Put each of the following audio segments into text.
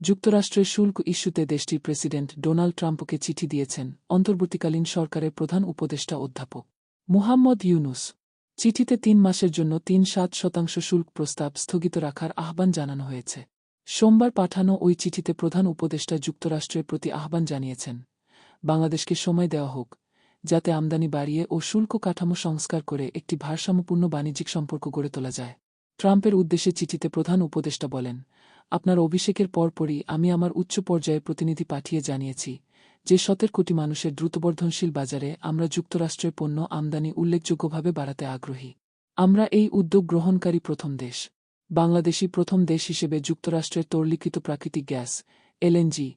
যুক্তরাষ্ট্রের শুল্ক ইস্যুতে দেশটির প্রেসিডেন্ট ডোনাল্ড ট্রাম্পকে চিঠি দিয়েছেন অন্তর্বর্তীকালীন সরকারের প্রধান উপদেষ্টা অধ্যাপক মুহাম্মদ ইউনুস। চিঠিতে তিন মাসের জন্য তিন সাত শতাংশ শুল্ক প্রস্তাব স্থগিত রাখার আহ্বান জানানো হয়েছে। সোমবার পাঠানো ওই চিঠিতে প্রধান উপদেষ্টা যুক্তরাষ্ট্রের প্রতি আহ্বান জানিয়েছেন, বাংলাদেশকে সময় দেওয়া হোক, যাতে আমদানি বাড়িয়ে ও শুল্ক কাঠামো সংস্কার করে একটি ভারসাম্যপূর্ণ বাণিজ্যিক সম্পর্ক গড়ে তোলা যায়। ট্রাম্পের উদ্দেশ্যে চিঠিতে প্রধান উপদেষ্টা বলেন আপনার অভিষেকের পরপরই আমি আমার উচ্চ পর্যায়ের প্রতিনিধি পাঠিয়ে জানিয়েছি। যে সতের কোটি মানুষের দ্রুতবর্ধনশীল বাজারে আমরা যুক্তরাষ্ট্রের পণ্য আমদানি উল্লেখযোগ্যভাবে বাড়াতে আগ্রহী। আমরা এই উদ্যোগ গ্রহণকারী প্রথম দেশ। বাংলাদেশী প্রথম দেশ হিসেবে যুক্তরাষ্ট্রের তরলিখিত প্রাকৃতিক গ্যাস এলএনজি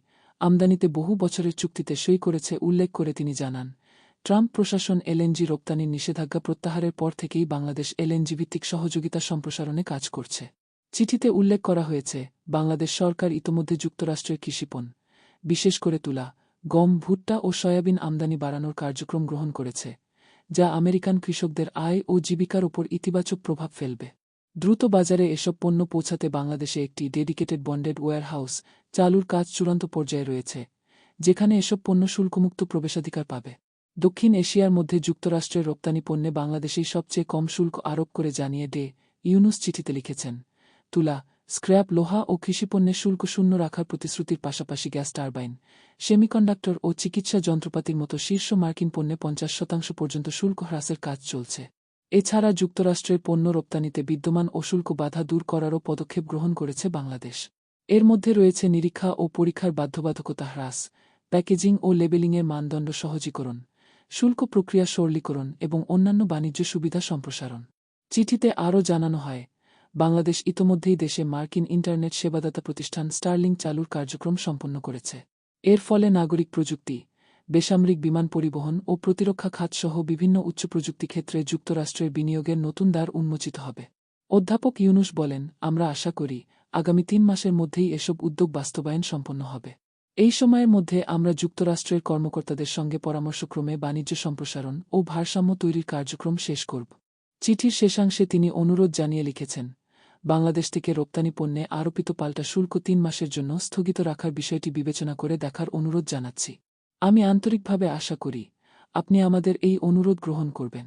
আমদানিতে বহু বছরের চুক্তিতে সই করেছে উল্লেখ করে তিনি জানান। ট্রাম্প প্রশাসন এলএনজি রপ্তানির নিষেধাজ্ঞা প্রত্যাহারের পর থেকেই বাংলাদেশ এলএনজি ভিত্তিক সহযোগিতা সম্প্রসারণে কাজ করছে। চিঠিতে উল্লেখ করা হয়েছে, বাংলাদেশ সরকার ইতোমধ্যে যুক্তরাষ্ট্রের কৃষিপণ বিশেষ করে তুলা, গম, ভুট্টা ও সয়াবিন আমদানি বাড়ানোর কার্যক্রম গ্রহণ করেছে, যা আমেরিকান কৃষকদের আয় ও জীবিকার ওপর ইতিবাচক প্রভাব ফেলবে। দ্রুত বাজারে এসব পণ্য পৌঁছাতে বাংলাদেশে একটি ডেডিকেটেড বন্ডেড ওয়্যারহাউস চালুর কাজ চূড়ান্ত পর্যায়ে রয়েছে, যেখানে এসব পণ্য শুল্কমুক্ত প্রবেশাধিকার পাবে। দক্ষিণ এশিয়ার মধ্যে যুক্তরাষ্ট্রের রপ্তানি পণ্যে বাংলাদেশেই সবচেয়ে কম শুল্ক আরোপ করে জানিয়ে ডে ইউনুস চিঠিতে লিখেছেন। তুলা, স্ক্র্যাপ, লোহা ও কৃষিপণ্যের শুল্ক শূন্য রাখার প্রতিশ্রুতির পাশাপাশি গ্যাস টারবাইন, সেমিকন্ডাক্টর ও চিকিৎসা যন্ত্রপাতির মতো শীর্ষ মার্কিন পণ্যে পঞ্চাশ শতাংশ পর্যন্ত শুল্ক হ্রাসের কাজ চলছে। এছাড়া যুক্তরাষ্ট্রের পণ্য রপ্তানিতে বিদ্যমান অশুল্ক বাধা দূর করারও পদক্ষেপ গ্রহণ করেছে বাংলাদেশ। এর মধ্যে রয়েছে নিরীক্ষা ও পরীক্ষার বাধ্যবাধকতা হ্রাস, প্যাকেজিং ও লেবেলিংয়ের মানদণ্ড সহজীকরণ, শুল্ক প্রক্রিয়া সরলীকরণ এবং অন্যান্য বাণিজ্য সুবিধা সম্প্রসারণ। চিঠিতে আরও জানানো হয় বাংলাদেশ ইতোমধ্যেই দেশে মার্কিন ইন্টারনেট সেবাদাতা প্রতিষ্ঠান স্টার্লিং চালুর কার্যক্রম সম্পন্ন করেছে। এর ফলে নাগরিক প্রযুক্তি, বেসামরিক বিমান পরিবহন ও প্রতিরক্ষা খাতসহ বিভিন্ন উচ্চ প্রযুক্তি ক্ষেত্রে যুক্তরাষ্ট্রের বিনিয়োগের নতুন দ্বার উন্মোচিত হবে। অধ্যাপক ইউনুস বলেন, আমরা আশা করি, আগামী তিন মাসের মধ্যেই এসব উদ্যোগ বাস্তবায়ন সম্পন্ন হবে। এই সময়ের মধ্যে আমরা যুক্তরাষ্ট্রের কর্মকর্তাদের সঙ্গে পরামর্শক্রমে বাণিজ্য সম্প্রসারণ ও ভারসাম্য তৈরির কার্যক্রম শেষ করব। চিঠির শেষাংশে তিনি অনুরোধ জানিয়ে লিখেছেন বাংলাদেশ থেকে রপ্তানি পণ্যে আরোপিত পাল্টা শুল্ক তিন মাসের জন্য স্থগিত রাখার বিষয়টি বিবেচনা করে দেখার অনুরোধ জানাচ্ছি। আমি আন্তরিকভাবে আশা করি, আপনি আমাদের এই অনুরোধ গ্রহণ করবেন।